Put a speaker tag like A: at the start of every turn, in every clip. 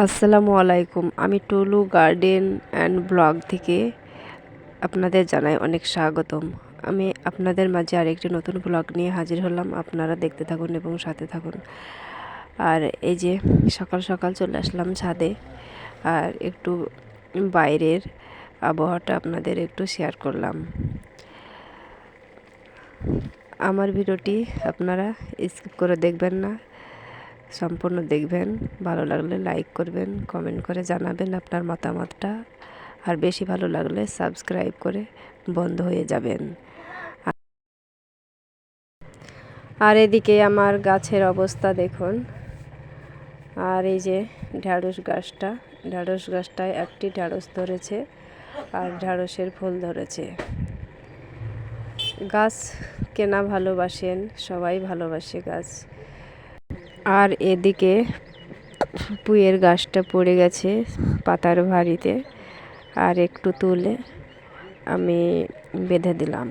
A: আসসালামু আলাইকুম। আমি টুলু গার্ডেন অ্যান্ড ব্লগ থেকে আপনাদের জানাই অনেক স্বাগতম। আমি আপনাদের মাঝে আরেকটি নতুন ব্লগ নিয়ে হাজির হলাম। আপনারা দেখতে থাকুন এবং সাথে থাকুন। আর এই যে সকাল সকাল চলে আসলাম ছাদে, আর একটু বাইরের আবহাওয়াটা আপনাদের একটু শেয়ার করলাম। আমার ভিডিওটি আপনারা স্কিপ করে দেখবেন না। সম্পূর্ণ দেখবেন, ভালো লাগলে লাইক করবেন কমেন্ট করে জানাবেন আপনার মতামতটা। আর বেশি ভালো লাগলে সাবস্ক্রাইব করে বন্ধ হয়ে যাবেন। আর এদিকে আমার গাছের অবস্থা দেখুন। আর এই যে ঢ্যাঁড়স গাছটা, ঢ্যাঁড়স গাছটায় একটি ঢ্যাঁড়স ধরেছে আর ঢ্যাঁড়সের ফুল ধরেছে। গাছ কেনা ভালোবাসেন, সবাই ভালোবাসে গাছ। আর এদিকে পুয়ের গাছটা পড়ে গেছে পাতার ভারিতে আর একটু তুলে আমি বেঁধে দিলাম।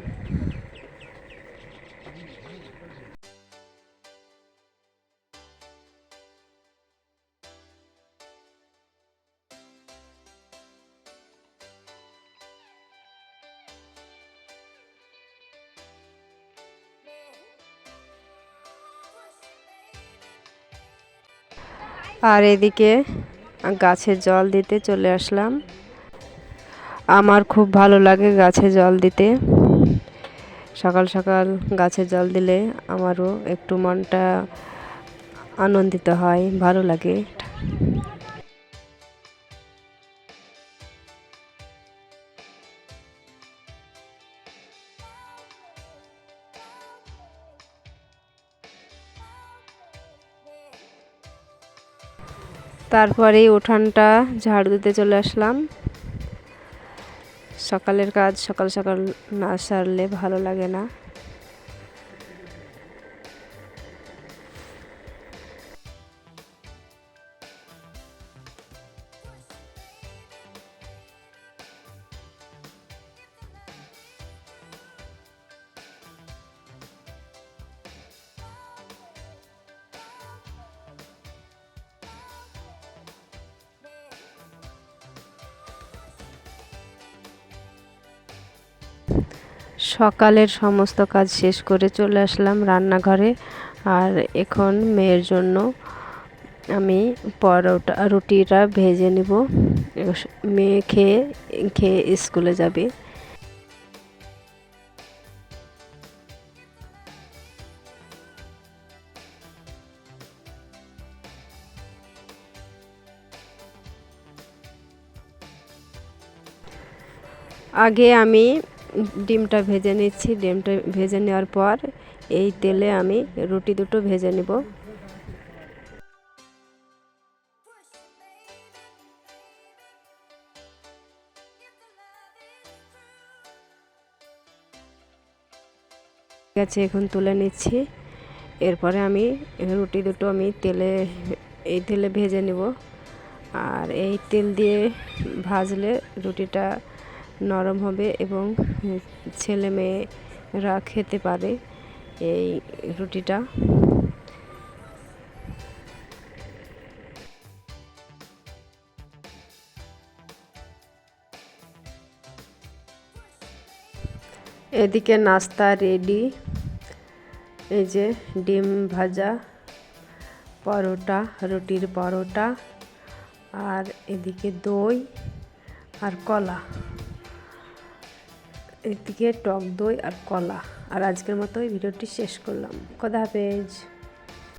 A: আর এদিকে গাছে জল দিতে চলে আসলাম। আমার খুব ভালো লাগে গাছে জল দিতে। সকাল সকাল গাছে জল দিলে আমারও একটু মনটা আনন্দিত হয়, ভালো লাগে। তারপরেই উঠানটা ঝাড়ু দিতে চলে আসলাম। সকালের কাজ সকাল সকাল না সারলে ভালো লাগে না। সকালের সমস্ত কাজ শেষ করে চলে আসলাম রান্নাঘরে। আর এখন মেয়ের জন্য আমি পরোটা, রুটিটা ভেজে নিব। মেয়ে খেয়ে খেয়ে স্কুলে যাবে। আগে আমি ডিমটা ভেজে নিচ্ছি। ডিমটা ভেজে নেওয়ার পর এই তেলে আমি রুটি দুটো ভেজে নেব। ঠিক আছে, এখন তুলে নিচ্ছি। এরপরে আমি রুটি দুটো আমি তেলে, এই তেলে ভেজে নেব। আর এই তেল দিয়ে ভাজলে রুটিটা নরম হবে এবং ছেলে মেয়েরা খেতে পারে এই রুটিটা। এদিকে নাস্তা রেডি। এই যে ডিম ভাজা, পরোটা, রুটির পরোটা, আর এদিকে দই আর কলা। এদিকে টক দই আর কলা। আর আজকের মতো এই ভিডিওটি শেষ করলাম। কদা হাফেজ।